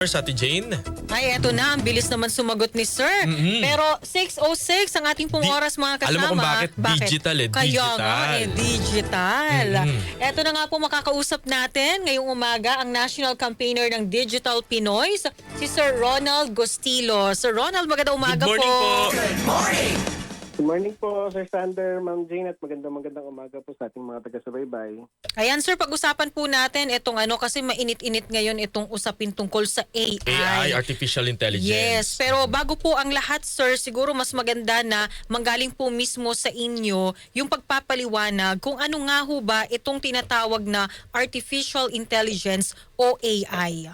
sa Ate Jane. Ay, eto na. Ang bilis naman sumagot ni Sir. Mhm. Pero 6.06 ang ating pong Di- oras mga kasama. alam mo kung bakit? Digital eh, Kaya digital. nga eh, digital. Mhm. Eto na nga po makakausap natin ngayong umaga ang National Campaigner ng Digital Pinoy, si Sir Ronald Gostilo. Sir Ronald, magandang umaga Good morning po. Good morning po, Sir Sander, Ma'am Jane, at magandang magandang umaga po sa ating mga taga-subaybay. Ayan sir, pag-usapan po natin itong ano kasi mainit-init ngayon itong usapin tungkol sa AI. AI, Artificial Intelligence. Yes, pero bago po ang lahat sir, siguro mas maganda na manggaling po mismo sa inyo yung pagpapaliwanag kung ano nga ho ba itong tinatawag na Artificial Intelligence o AI.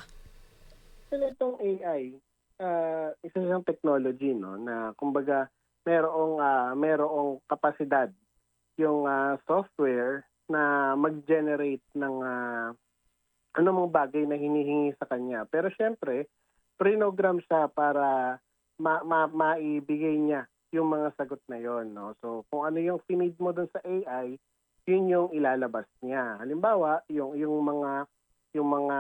So, itong AI, ah, isa siyang technology, no, na kumbaga merong, ah, merong kapasidad yung ah, software na mag-generate ng ah, anumang bagay na hinihingi sa kanya. Pero syempre, program siya para ma- ma- maibigay niya yung mga sagot na yon no so kung ano yung finid mo dun sa AI yun yung ilalabas niya halimbawa yung yung mga yung mga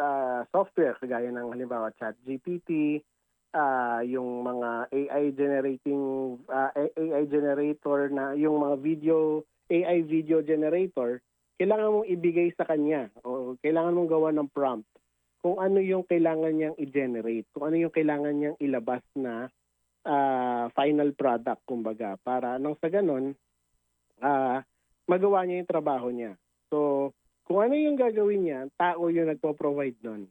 ah, software kagaya ng halimbawa ChatGPT ah yung mga AI generating ah, AI generator na yung mga video AI video generator kailangan mong ibigay sa kanya o kailangan mong gawa ng prompt kung ano yung kailangan niyang i-generate, kung ano yung kailangan niyang ilabas na ah, final product kumbaga para nang sa ganun ah, magawa niya yung trabaho niya. So, kung ano yung gagawin niya, tao yung nagpo-provide nun.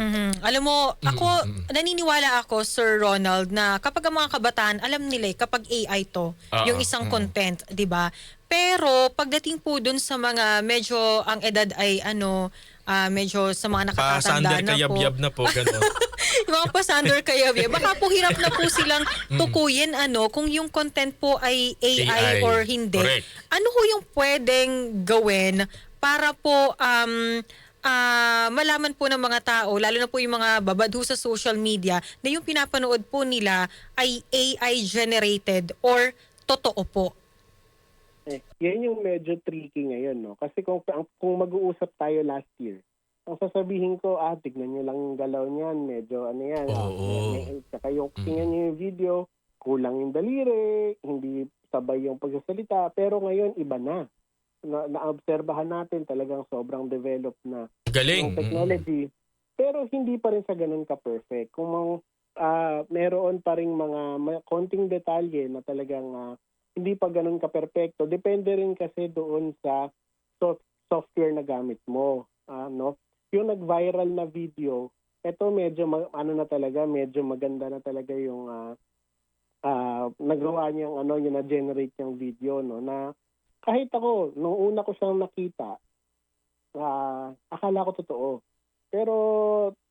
Mhm. Alam mo, ako Mhm. naniniwala ako Sir Ronald na kapag ang mga kabataan alam nila eh, kapag AI to, Ah, yung isang mm. content, 'di ba? Pero pagdating po dun sa mga medyo ang edad ay ano, ah, medyo sa mga Sander na po. kayab-yab na po, gano'n. yung mga pasander kaya baka po hirap na po silang Mm. tukuyin ano kung yung content po ay AI, AI, or hindi. correct. Ano ho yung pwedeng gawin para po um ah, malaman po ng mga tao, lalo na po yung mga babadho sa social media, na yung pinapanood po nila ay AI generated or totoo po. Eh, yan yung medyo tricky ngayon, no? Kasi kung, kung mag-uusap tayo last year, ang sasabihin ko, ah, tignan nyo lang yung galaw niyan, medyo ano yan. Oo. may- may- Saka yung tingnan nyo yung video, kulang yung daliri, hindi sabay yung pagsasalita, pero ngayon iba na. Na, naobserbahan natin talagang sobrang developed na Galing. yung technology. Pero hindi pa rin sa ganun ka-perfect. Kung mang, ah, meron pa rin mga may konting detalye na talagang ah, hindi pa ganun ka-perfecto, depende rin kasi doon sa so- software na gamit mo. Ah, no? Yung nag-viral na video, ito medyo ma- ano na talaga, medyo maganda na talaga yung ah, ah, nagawa niyang ano, yung na-generate yung video no na kahit ako nung una ko siyang nakita, ah, akala ko totoo. Pero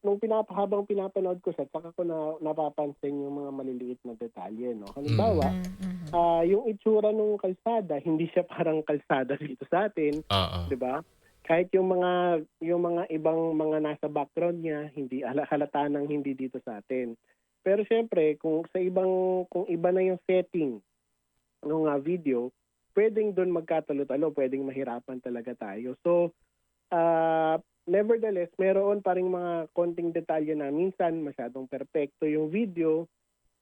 nung pinapahabang pinapanood ko siya, saka ko na napapansin yung mga maliliit na detalye, no. Halimbawa, Mhm. ah, yung itsura ng kalsada, hindi siya parang kalsada dito sa atin, Oo. 'di ba? Kahit yung mga yung mga ibang mga nasa background niya, hindi ala- halata nang hindi dito sa atin. Pero syempre, kung sa ibang kung iba na yung setting ng ah, video, pwedeng doon magkatalo-talo, pwedeng mahirapan talaga tayo. So, ah nevertheless, meron pa ring mga konting detalye na minsan masyadong perpekto yung video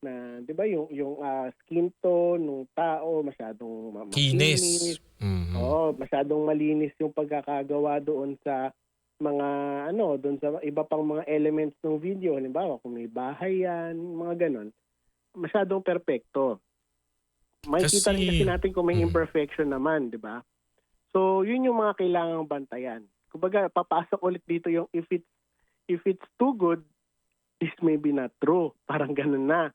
na 'di ba yung yung ah, skin tone ng tao masyadong ma- Kinis. Mhm. Oo, masyadong malinis yung pagkakagawa doon sa mga ano, doon sa iba pang mga elements ng video. Halimbawa, kung may bahay yan, mga ganon. Masyadong perpekto. May Kasi- kita rin kasi natin kung may Mm. imperfection naman, di ba? So, yun yung mga kailangang bantayan. Kumbaga, papasok ulit dito yung if it's, if it's too good, this may be not true. Parang ganun na.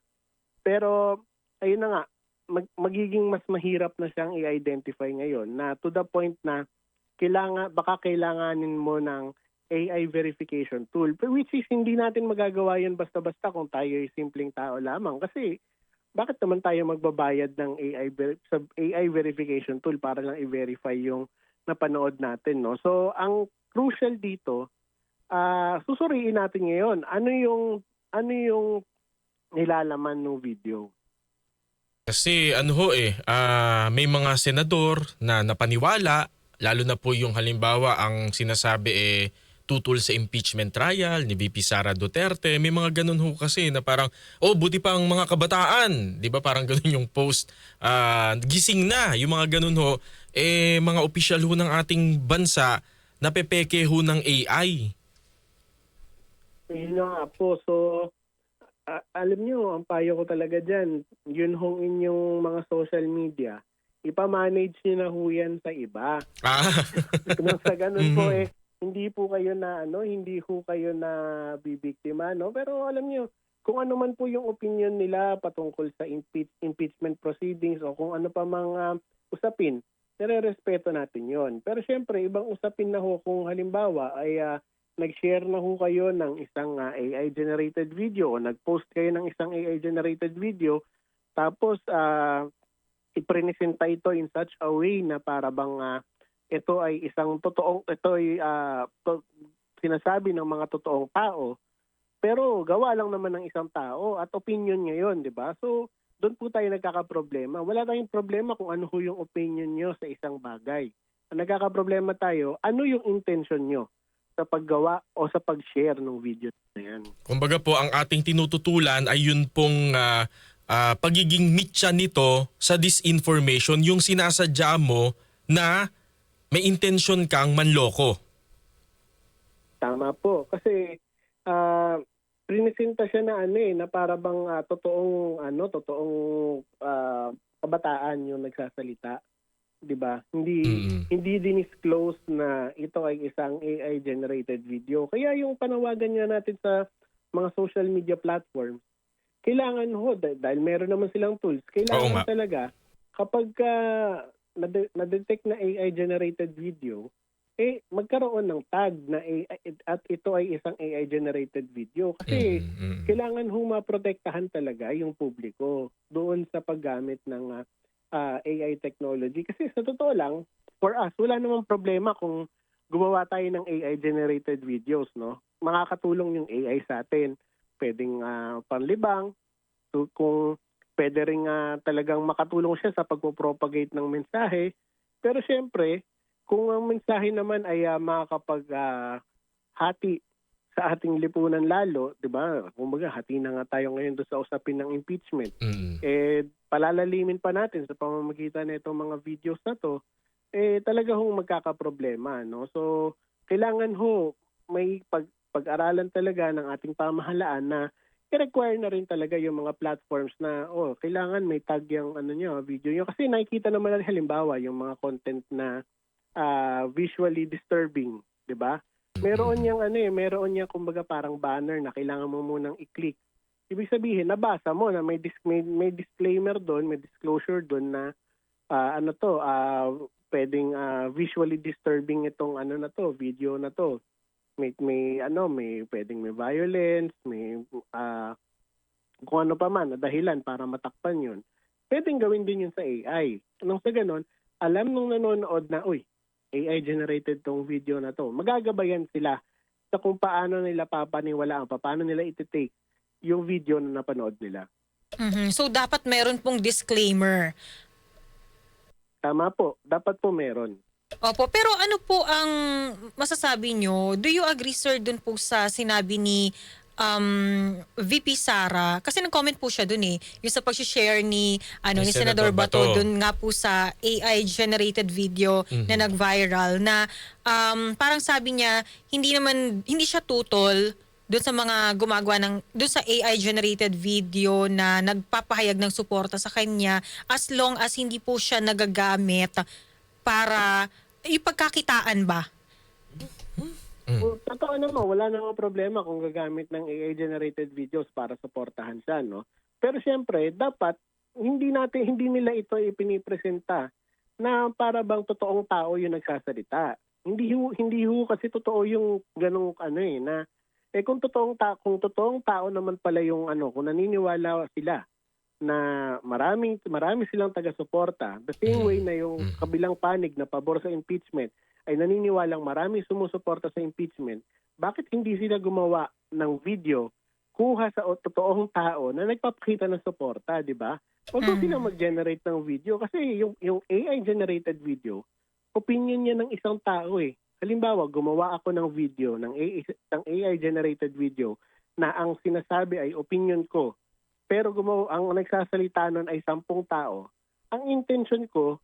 Pero, ayun na nga, mag- magiging mas mahirap na siyang i-identify ngayon na to the point na kailangan baka kailanganin mo ng AI verification tool which is hindi natin magagawa yan basta-basta kung tayo ay simpleng tao lamang kasi bakit naman tayo magbabayad ng AI sa AI verification tool para lang i-verify yung napanood natin no? So ang crucial dito ah susuriin natin ngayon ano yung ano yung nilalaman ng video? Kasi ano ho eh, ah, may mga senador na napaniwala, lalo na po yung halimbawa ang sinasabi eh tutol sa impeachment trial ni VP Sara Duterte. May mga ganun ho kasi na parang, oh, buti pa ang mga kabataan. Di ba parang ganun yung post. Ah, gising na, yung mga ganun ho. Eh, mga opisyal ho ng ating bansa, napepeke ho ng AI. Yun nga po. So, a- alam nyo, ang payo ko talaga dyan, yun hong inyong mga social media, ipamanage nyo na ho yan sa iba. Ah, Nang sa ganun po Mhm. eh, hindi po kayo na ano, hindi ho kayo na bibiktima, no? Pero alam nyo, kung ano man po yung opinion nila patungkol sa impeach- impeachment proceedings o kung ano pa mga usapin, nire-respeto natin yon. Pero syempre, ibang usapin na ho kung halimbawa ay ah, nag-share na ho kayo ng isang ah, AI-generated video o nag-post kayo ng isang AI-generated video tapos ah, ipresenta ito in such a way na para bang ah, ito ay isang totoong ito ay ah, to- sinasabi ng mga totoong tao pero gawa lang naman ng isang tao at opinion niya yun, di ba? So, doon po tayo nagkakaproblema. Wala tayong problema kung ano ho yung opinion nyo sa isang bagay. Ang nagkakaproblema tayo, ano yung intention nyo sa paggawa o sa pag-share ng video na yan. kumbaga po, ang ating tinututulan ay yun pong ah, ah, pagiging mitya nito sa disinformation, yung sinasadya mo na may intention kang manloko. Tama po. Kasi ah prinisenta siya na ano eh, na para bang ah, totoong ano, totoong ah, kabataan yung nagsasalita, 'di ba? Hindi Mm-mm. hindi dinisclose na ito ay isang AI generated video. Kaya yung panawagan nga natin sa mga social media platforms, kailangan ho dah- dahil meron naman silang tools, Oo kailangan nga. talaga kapag ka na-detect na AI generated video, eh magkaroon ng tag na AI, at ito ay isang AI generated video kasi Mm, mm. kailangan ho maprotektahan talaga yung publiko doon sa paggamit ng ah, ah, AI technology. Kasi sa totoo lang, for us, wala namang problema kung gumawa tayo ng AI generated videos, no? Makakatulong yung AI sa atin. Pwedeng ah, panlibang, so, kung pwede rin ah, talagang makatulong siya sa pagpo-propagate ng mensahe. Pero syempre, kung ang mensahe naman ay ah, makakapag ah, hati sa ating lipunan lalo, 'di ba? Kumbaga, hati na nga tayo ngayon doon sa usapin ng impeachment. Mm. Eh palalalimin pa natin sa pamamagitan ng itong mga videos na 'to, eh talaga hong magkakaproblema, no? So, kailangan ho may pag pag-aralan talaga ng ating pamahalaan na i-require na rin talaga yung mga platforms na oh, kailangan may tag yung ano niyo, video niyo kasi nakikita naman natin halimbawa yung mga content na ah, visually disturbing, 'di ba? Meron niyang ano eh, meron niya kumbaga parang banner na kailangan mo munang i-click. Ibig sabihin, nabasa mo na may dis- may, may disclaimer doon, may disclosure doon na ah, ano to, ah, pwedeng ah, visually disturbing itong ano na to, video na to. May may ano, may pwedeng may violence, may ah, kung ano pa man na dahilan para matakpan 'yun. Pwedeng gawin din 'yun sa AI. Nang sa ganun, alam nung nanonood na, uy, AI generated tong video na to. Magagabayan sila sa kung paano nila papaniwalaan, paano nila iti-take yung video na napanood nila. Mhm. So dapat meron pong disclaimer. Tama po, dapat po meron. Opo, pero ano po ang masasabi nyo? Do you agree sir dun po sa sinabi ni um, VP Sara? Kasi nag-comment po siya dun eh. Yung sa pag-share ni, ano, Ni ni Senador Senador Bato, Bato. dun nga po sa AI-generated video Mhm. na nag-viral na um, parang sabi niya, hindi naman, hindi siya tutol doon sa mga gumagawa ng doon sa AI generated video na nagpapahayag ng suporta sa kanya as long as hindi po siya nagagamit para ipagkakitaan ba? Mm. Well, totoo naman, wala namang problema kung gagamit ng AI-generated videos para suportahan siya, no? Pero siyempre, dapat hindi natin hindi nila ito ipinipresenta na para bang totoong tao yung nagsasalita. Hindi ho, hindi ho kasi totoo yung ganung ano eh na eh kung totoong ta kung totoong tao naman pala yung ano, kung naniniwala sila na marami marami silang taga-suporta, the same Mm. way na yung Mm. kabilang panig na pabor sa impeachment ay naniniwalang marami sumusuporta sa impeachment, bakit hindi sila gumawa ng video kuha sa totoong tao na nagpapakita ng suporta, di ba? Huwag mm. Mhm. sila mag-generate ng video kasi yung, yung AI-generated video, opinion niya ng isang tao eh. Halimbawa, gumawa ako ng video, ng AI, ng AI-generated video, na ang sinasabi ay opinion ko, pero gumawa, ang nagsasalita nun ay sampung tao, ang intention ko,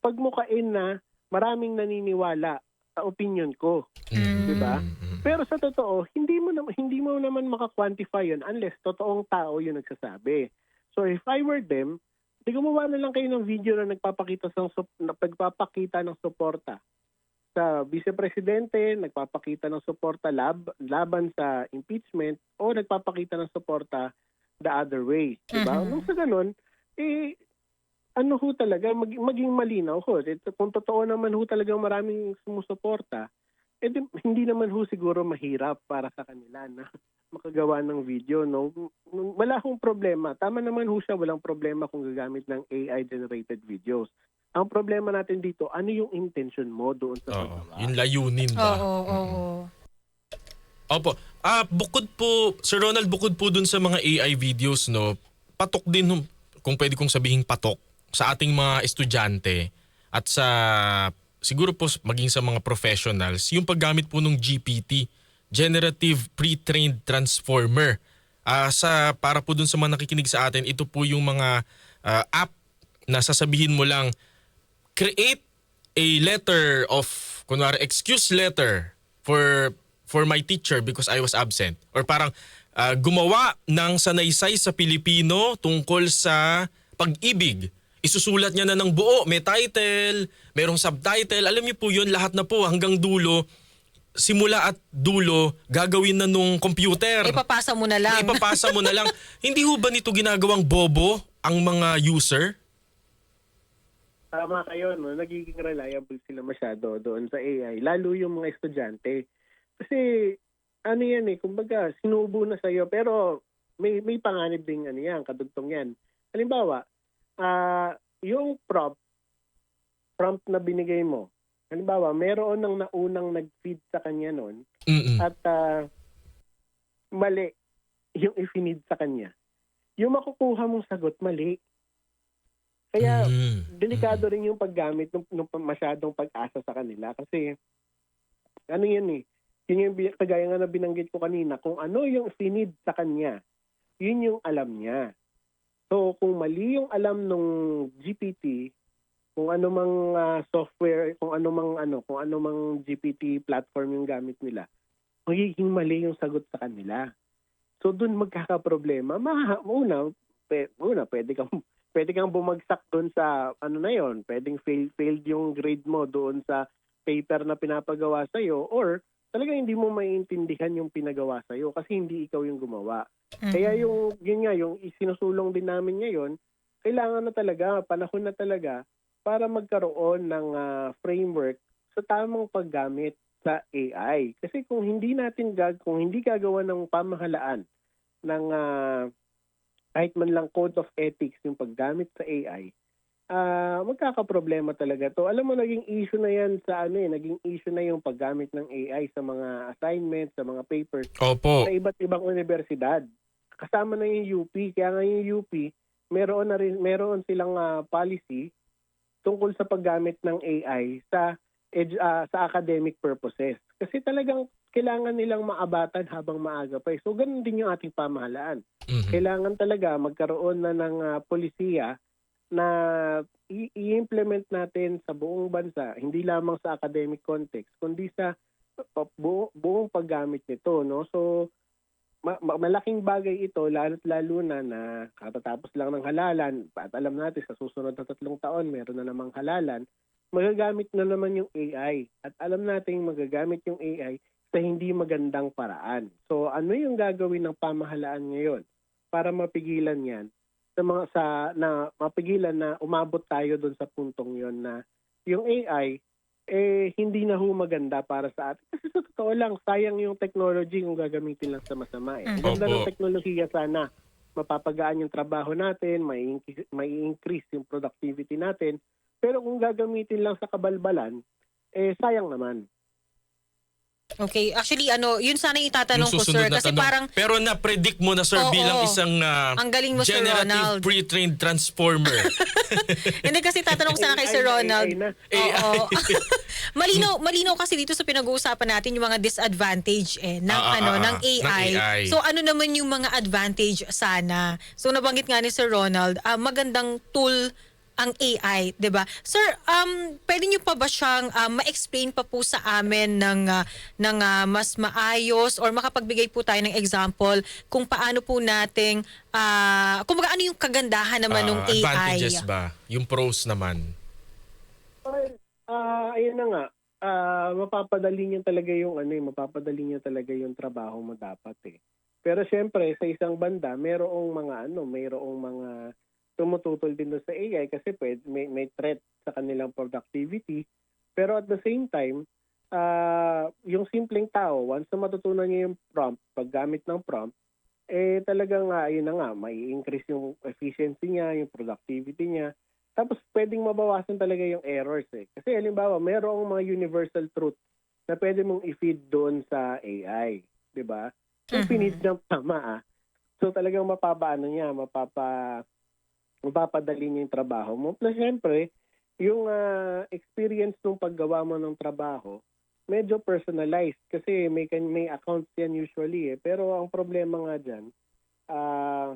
pagmukain na maraming naniniwala sa opinion ko. Mm. Diba? Mm. Pero sa totoo, hindi mo naman hindi mo naman maka-quantify 'yun unless totoong tao 'yung nagsasabi. So if I were them, di gumawa na lang kayo ng video na nagpapakita ng na pagpapakita ng suporta sa vice presidente, nagpapakita ng suporta lab, laban sa impeachment o nagpapakita ng suporta the other way, di ba? Mhm. Nung sa ganun, eh ano ho talaga mag, maging malinaw ho. Ito, kung totoo naman ho talaga maraming sumusuporta, eh di, hindi naman ho siguro mahirap para sa kanila na makagawa ng video no wala hong problema tama naman ho siya walang problema kung gagamit ng AI generated videos ang problema natin dito ano yung intention mo doon sa Oo, paggawa yung layunin ba? Oo, oo, oo. Opo. Ah, bukod po, Sir Ronald, bukod po dun sa mga AI videos, no, patok din, kung pwede kong sabihin patok, sa ating mga estudyante at sa, siguro po maging sa mga professionals, yung paggamit po ng GPT, Generative Pre-trained Transformer. Ah, sa, para po dun sa mga nakikinig sa atin, ito po yung mga ah, app na sasabihin mo lang, create a letter of kunwari excuse letter for for my teacher because I was absent. Or parang ah, gumawa ng sanaysay sa Pilipino tungkol sa pag-ibig. Isusulat niya na ng buo may title merong subtitle. Alam niyo po yun lahat na po hanggang dulo simula at dulo gagawin na nung computer. Ipapasa mo na lang. ipapasa mo na lang. Hindi ho ba nito ginagawang bobo ang mga user? Tama kayo no? Nagiging reliable sila masyado doon sa AI lalo yung mga estudyante kasi ano yan eh kumbaga sinubo na sa pero may may panganib ding ano yan kadugtong yan halimbawa ah yung prompt prompt na binigay mo halimbawa meron nang naunang nag-feed sa kanya noon Mm-mm. at ah, mali yung i-feed sa kanya yung makukuha mong sagot mali kaya Mm. delikado rin yung paggamit ng, ng masyadong pag-asa sa kanila kasi ano yan eh yun yung kagaya nga na binanggit ko kanina kung ano yung sinid sa kanya yun yung alam niya. So kung mali yung alam nung GPT kung ano mang ah, software kung ano mang ano kung ano mang GPT platform yung gamit nila magiging mali yung sagot sa kanila. So dun magkakaproblema. Ma una pe, una pwede kang pwede kang bumagsak doon sa ano na yon pwedeng fail, failed yung grade mo doon sa paper na pinapagawa sa iyo or talagang hindi mo maiintindihan yung pinagawa sa iyo kasi hindi ikaw yung gumawa. Mhm. Kaya yung yun nga yung isinusulong din namin ngayon, kailangan na talaga, panahon na talaga para magkaroon ng ah, framework sa tamang paggamit sa AI. Kasi kung hindi natin gag kung hindi gagawa ng pamahalaan ng ah, kahit man lang code of ethics yung paggamit sa AI, ah magkakaproblema talaga to. Alam mo, naging issue na yan sa ano eh, naging issue na yung paggamit ng AI sa mga assignments, sa mga papers, Opo. sa iba't ibang universidad. Kasama na yung UP, kaya nga yung UP, meron na rin, meron silang ah, policy tungkol sa paggamit ng AI sa ah, sa academic purposes. Kasi talagang kailangan nilang maabatan habang maaga pa. eh. So ganun din yung ating pamahalaan Mhm. kailangan talaga magkaroon na ng ah, polisiya na i-implement natin sa buong bansa, hindi lamang sa academic context, kundi sa buo- buong paggamit nito. No? So, ma- ma- malaking bagay ito, lalo't lalo na na katatapos lang ng halalan, at alam natin sa susunod na tatlong taon, meron na namang halalan, magagamit na naman yung AI. At alam natin magagamit yung AI sa hindi magandang paraan. So ano yung gagawin ng pamahalaan ngayon para mapigilan 'yan sa mga sa na mapigilan na umabot tayo doon sa puntong 'yon na yung AI eh hindi na ho maganda para sa atin. Kasi sa totoo lang, sayang yung technology kung gagamitin lang sa masama. Eh. Ang ganda ng teknolohiya sana mapapagaan yung trabaho natin, may increase, may increase yung productivity natin. Pero kung gagamitin lang sa kabalbalan, eh sayang naman. Okay, actually ano, yun sana yung itatanong Yung ko sir na kasi tanong. parang Pero na-predict mo na sir Oo. bilang isang ah, Ang galing mo, Sir generative Ronald. pre-trained transformer. hindi kasi tatanong ko sana kay Sir Ronald. Na. Oo. malinaw, malinaw kasi dito sa pinag-uusapan natin yung mga disadvantage eh ng Ah, ah, ano ah, ng ah, AI. ng AI. So ano naman yung mga advantage sana? So nabanggit nga ni Sir Ronald, ah, magandang tool ang AI, 'di ba? Sir, um pwede niyo pa ba siyang ah, ma-explain pa po sa amin ng ah, ng ah, mas maayos or makapagbigay po tayo ng example kung paano po nating ah kumbaga ano yung kagandahan naman ng Ah, AI? advantages ba? Yung pros naman. Well, ah ayun na nga. Ah, mapapadali niya talaga yung ano, eh, mapapadali niya talaga yung trabaho mo dapat eh. Pero syempre, sa isang banda, mayroong mga ano, mayroong mga tumututol din sa AI kasi pwede, may, may threat sa kanilang productivity. Pero at the same time, ah yung simpleng tao, once na matutunan niya yung prompt, paggamit ng prompt, eh talagang nga, ayun na nga, may increase yung efficiency niya, yung productivity niya. Tapos pwedeng mabawasan talaga yung errors eh. Kasi halimbawa, mayroong mga universal truth na pwede mong i-feed doon sa AI. ba? Kung Mhm. pinid ng tama ah. So talagang mapapaano niya, mapapa mapapadali niya yung trabaho mo. Plus syempre, yung ah, experience nung paggawa mo ng trabaho, medyo personalized kasi may may accounts yan usually eh. Pero ang problema nga diyan, ah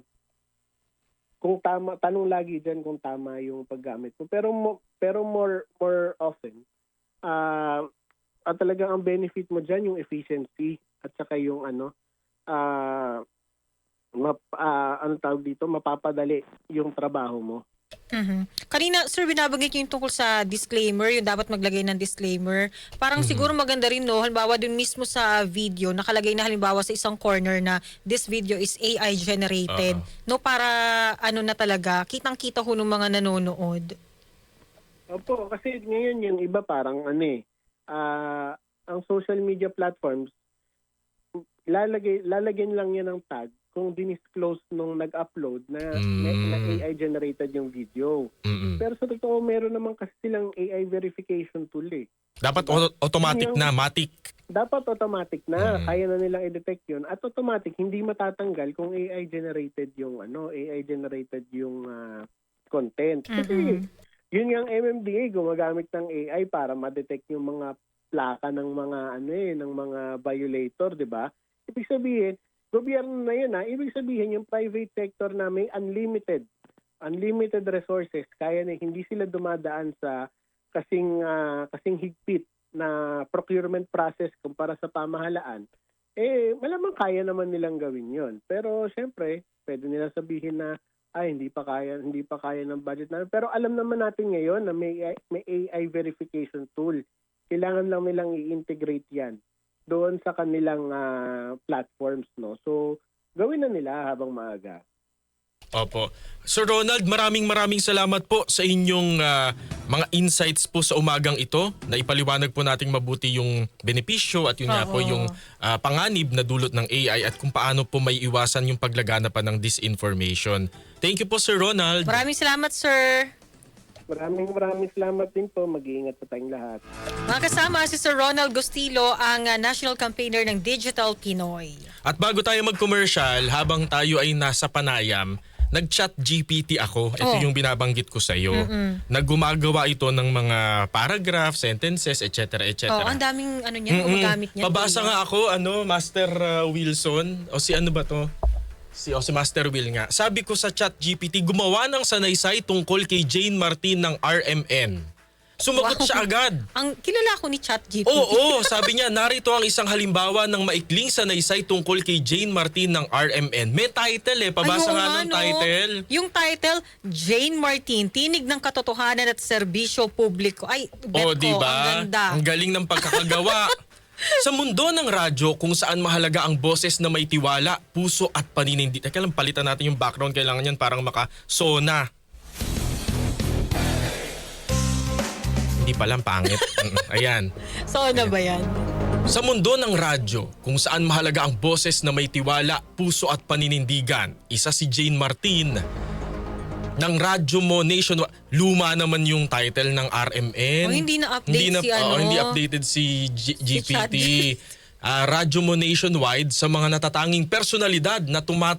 kung tama tanong lagi diyan kung tama yung paggamit mo. Pero mo, pero more more often ah at talagang ang benefit mo diyan yung efficiency at saka yung ano ah map, ah, ano tawag dito mapapadali yung trabaho mo. Mhm. Kanina, sir, binabanggit yung tungkol sa disclaimer, yung dapat maglagay ng disclaimer. Parang Mhm. siguro maganda rin, no? Halimbawa, dun mismo sa video, nakalagay na halimbawa sa isang corner na this video is AI generated. Oo. No, para ano na talaga, kitang-kita ho ng mga nanonood. Opo, kasi ngayon yung iba parang ano eh, ah, ang social media platforms, lalagay, lalagyan lang yan ng tag kung dinisclose nung nag-upload na, na, na Mm. AI generated yung video. Mm-mm. Pero sa totoo, meron naman kasi silang AI verification tool eh. Dapat auto- automatic Yun yung- na, matic. Dapat automatic na, Mm. kaya na nilang i-detect yun. At automatic, hindi matatanggal kung AI generated yung ano, AI generated yung ah, content. Kasi Mhm. yun yung MMDA gumagamit ng AI para ma-detect yung mga plaka ng mga ano eh, ng mga violator, 'di ba? Ibig sabihin, gobyerno na yun ha. Ibig sabihin yung private sector na may unlimited unlimited resources, kaya na hindi sila dumadaan sa kasing ah, kasing higpit na procurement process kumpara sa pamahalaan. Eh, malamang kaya naman nilang gawin 'yon. Pero syempre, pwede nilang sabihin na ay hindi pa kaya hindi pa kaya ng budget namin pero alam naman natin ngayon na may may AI verification tool kailangan lang nilang i-integrate yan doon sa kanilang ah, platforms no so gawin na nila habang maaga Opo. Sir Ronald, maraming maraming salamat po sa inyong ah, mga insights po sa umagang ito. Na ipaliwanag po nating mabuti yung benepisyo at yun nga po Oo. yung ah, panganib na dulot ng AI at kung paano po may iwasan yung paglagana pa ng disinformation. Thank you po Sir Ronald. Maraming salamat, sir. Maraming maraming salamat din po mag-iingat po tayong lahat Mga kasama si Sir Ronald Gustilo, ang ah, national campaigner ng Digital Pinoy. At bago tayo mag-commercial, habang tayo ay nasa panayam, nag-chat GPT ako. Ito Oh. yung binabanggit ko sa iyo. Naggumagawa ito ng mga paragraph, sentences, etc. etc. Oh, ang daming ano niya, gumagamit niya. Pabasa nga ako, ano, Master uh, Wilson, o si ano ba to? Si, o si Master Will nga. Sabi ko sa chat GPT, gumawa ng sanaysay tungkol kay Jane Martin ng RMN. Sumagot Wow. siya agad. Ang kilala ko ni ChatGPT. Oo, sabi niya, narito ang isang halimbawa ng maikling sanaysay tungkol kay Jane Martin ng RMN. May title eh, pabasa Ay, oo nga ng no? title. Yung title, Jane Martin, Tinig ng Katotohanan at Serbisyo Publiko. Ay, bet O, ko, di ba? ang ganda. Ang galing ng pagkakagawa. Sa mundo ng radyo, kung saan mahalaga ang boses na may tiwala, puso at paninindi. Teka lang, palitan natin yung background. Kailangan yan parang maka-sona. Hindi palang pangit. Ayan. So, ano ba yan? Sa mundo ng radyo, kung saan mahalaga ang boses na may tiwala, puso at paninindigan, isa si Jane Martin ng Radyo Mo Nationwide. Luma naman yung title ng RMN. Oh, hindi na-update Hindi si ano? oo, hindi updated si G- GPT. ah, radyo mo nationwide sa mga natatanging personalidad na tumat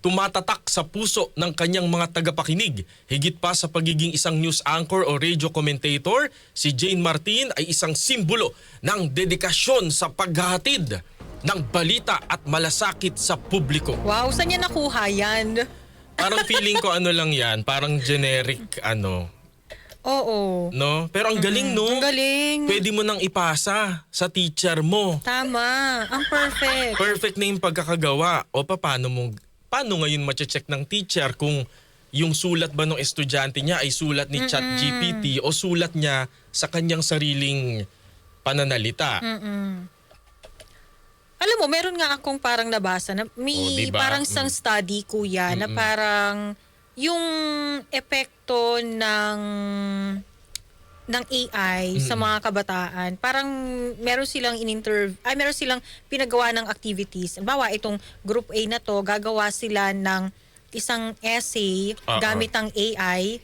tumatatak sa puso ng kanyang mga tagapakinig. Higit pa sa pagiging isang news anchor o radio commentator, si Jane Martin ay isang simbolo ng dedikasyon sa paghahatid ng balita at malasakit sa publiko. Wow, saan niya nakuha yan? Parang feeling ko ano lang yan, parang generic ano, Oo. no? Pero ang galing no. Ang galing. Pwede mo nang ipasa sa teacher mo. Tama. Ang perfect. Perfect na yung pagkakagawa. O pa, paano mo, paano ngayon mache-check ng teacher kung yung sulat ba ng estudyante niya ay sulat ni ChatGPT o sulat niya sa kanyang sariling pananalita. Mm-mm. Alam mo, meron nga akong parang nabasa na may Oh, diba? parang isang study kuya na parang yung epekto ng ng AI sa mga kabataan, parang meron silang in-interv ay meron silang pinagawa ng activities. Bawa itong group A na to, gagawa sila ng isang essay Oo. gamit ang AI.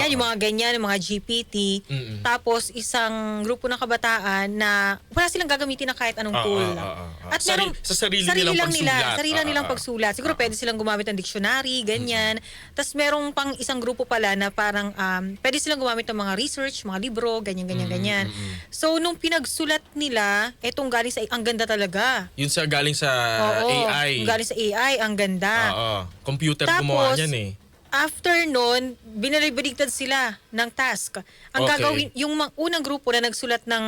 Yan, yung mga ganyan, yung mga GPT. Mm-mm. Tapos isang grupo ng kabataan na wala silang gagamitin na kahit anong Oo, tool. oo, oo, oo. At Sari- sa sarili nilang lang nila, pagsulat. sarili lang Oo, nilang oo. pagsulat. Siguro pwede silang gumamit ng dictionary, ganyan. Tapos merong pang isang grupo pala na parang um, pwede silang gumamit ng mga research, mga libro, ganyan, ganyan, ganyan. So nung pinagsulat nila, etong galing sa ang ganda talaga. Yun sa galing sa Oo, AI. Galing sa AI, ang ganda. Oo. Computer gumawa Tapos, niyan eh. After nun, binalibaligtad sila ng task. Ang Okay. gagawin, yung mga unang grupo na nagsulat ng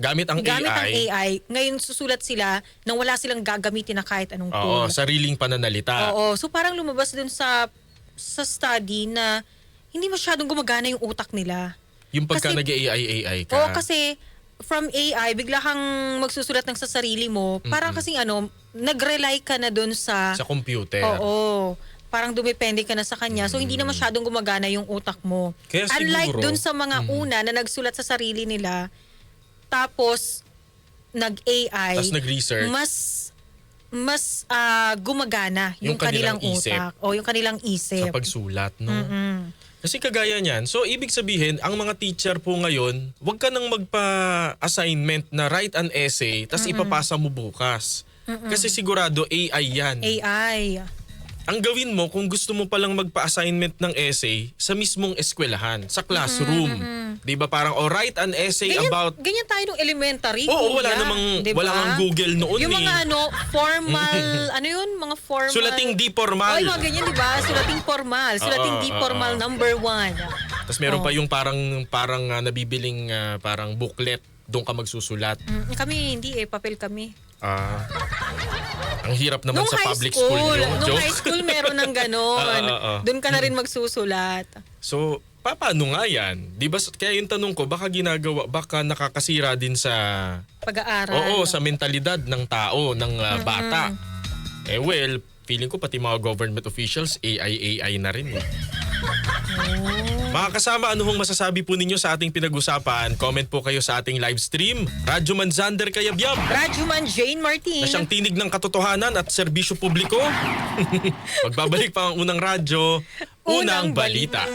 Gamit ang gamit AI. ng AI, ngayon susulat sila nang wala silang gagamitin na kahit anong Oo, tool. sariling pananalita. Oo, so parang lumabas dun sa sa study na hindi masyadong gumagana yung utak nila. Yung pagka Kasi- nag-AI-AI ka. Oo, kasi from AI, bigla kang magsusulat ng sa sarili mo. Parang kasing ano, nag-rely ka na dun sa... sa computer. Oo. Parang dumepende ka na sa kanya. So, hindi na masyadong gumagana yung utak mo. Kaya Unlike siguro- dun sa mga una na nagsulat sa sarili nila, tapos nag-AI, Tapos nag-research. mas mas ah, gumagana yung, Yung kanilang kanilang, isip. utak o yung kanilang sa isip. pagsulat, no? Mm. Kasi kagaya niyan. So, ibig sabihin, ang mga teacher po ngayon, huwag ka nang magpa-assignment na write an essay, tapos ipapasa mo bukas. Kasi sigurado AI yan. AI. Ang gawin mo, kung gusto mo palang magpa-assignment ng essay, sa mismong eskwelahan, sa classroom. Di ba parang, oh, write an essay Ganyan, about... ganyan tayo nung elementary. Oo, wala namang, Diba? wala nang Google noon Yung eh. mga ano, formal, ano yun? Mga formal. Sulating di formal. Ay, mga ganyan, di ba? Sulating formal. Sulating Oo, di formal number one. Tapos meron Oh. pa yung parang parang ah, nabibiling ah, parang booklet doon ka magsusulat. Mm, kami, hindi eh. Papel kami. Ah. Ang hirap naman Nung sa public school, school, yun. nung Joke. high school meron ng ganon. Oo, oo, oo. Doon ka na rin magsusulat. So, pa- paano nga yan? Di ba, kaya yung tanong ko, baka ginagawa, baka nakakasira din sa, Pag-aaral. oo, sa mentalidad ng tao, ng ah, bata. Eh well, feeling ko pati mga government officials, AI, AI na rin eh. Mga kasama, ano hong masasabi po ninyo sa ating pinag-usapan? Comment po kayo sa ating live stream. Radyo Manzander Kayabyab. Rajuman Jane Martin. na siyang tinig ng katotohanan at serbisyo publiko. Magbabalik pa ang unang radyo, unang Unang balita.